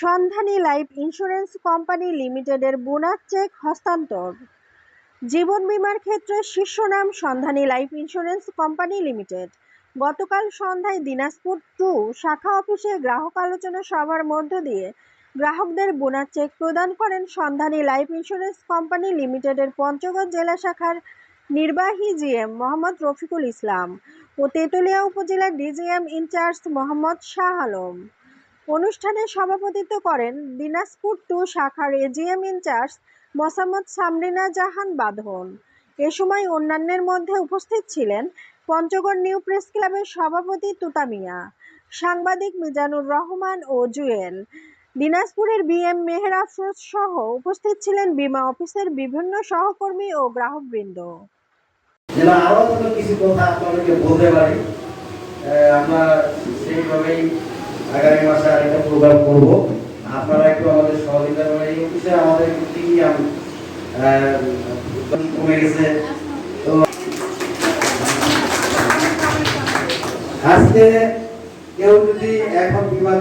সন্ধানী life insurance company লিমিটেডের bonus cheque হস্তান্তর। জীবন বীমার ক্ষেত্রে শীর্ষ নাম সন্ধানী লাইফ ইন্স্যুরেন্স কোম্পানি লিমিটেড। গতকাল সন্ধ্যায় দিনাজপুর টু শাখা অফিসে গ্রাহক আলোচনা সভার মধ্য দিয়ে গ্রাহকদের বোনাস চেক প্রদান করেন সন্ধানী লাইফ ইন্স্যুরেন্স কোম্পানি লিমিটেডের পঞ্চগড় জেলা শাখার নির্বাহী জিএম মোহাম্মদ রফিকুল ইসলাম ও তেঁতুলিয়া উপজেলার DGM in charge Mohammad Shah Alam. অনুষ্ঠানে সভাপতিত্ব করেন দিনাজপুর টু শাখার AGM in charge Mosammat Samrina Jahan Badhon এ সময় অন্যান্যের মধ্যে উপস্থিত ছিলেন পঞ্চগড় নিউ প্রেস ক্লাবের সভাপতি তুতামিয়া সাংবাদিক মিজানুর রহমান ও জুয়েল। দিনাজপুরের বিএম মেহের আফরোজ সহ উপস্থিত ছিলেন বীমা অফিসের বিভিন্ন সহকর্মী ও গ্রাহকবৃন্দ। যেন আরও কিছু কথা আপনাদেরকে বলতে পারি আমরা সেইভাবেই আগামী মাসে আরেকটা প্রোগ্রাম করব। আপনারা একটু আমাদের সহযোগিতা করেন। এই অফিসে আমাদের একটু কমে গেছে। আজকে কেউ যদি এখন বিমা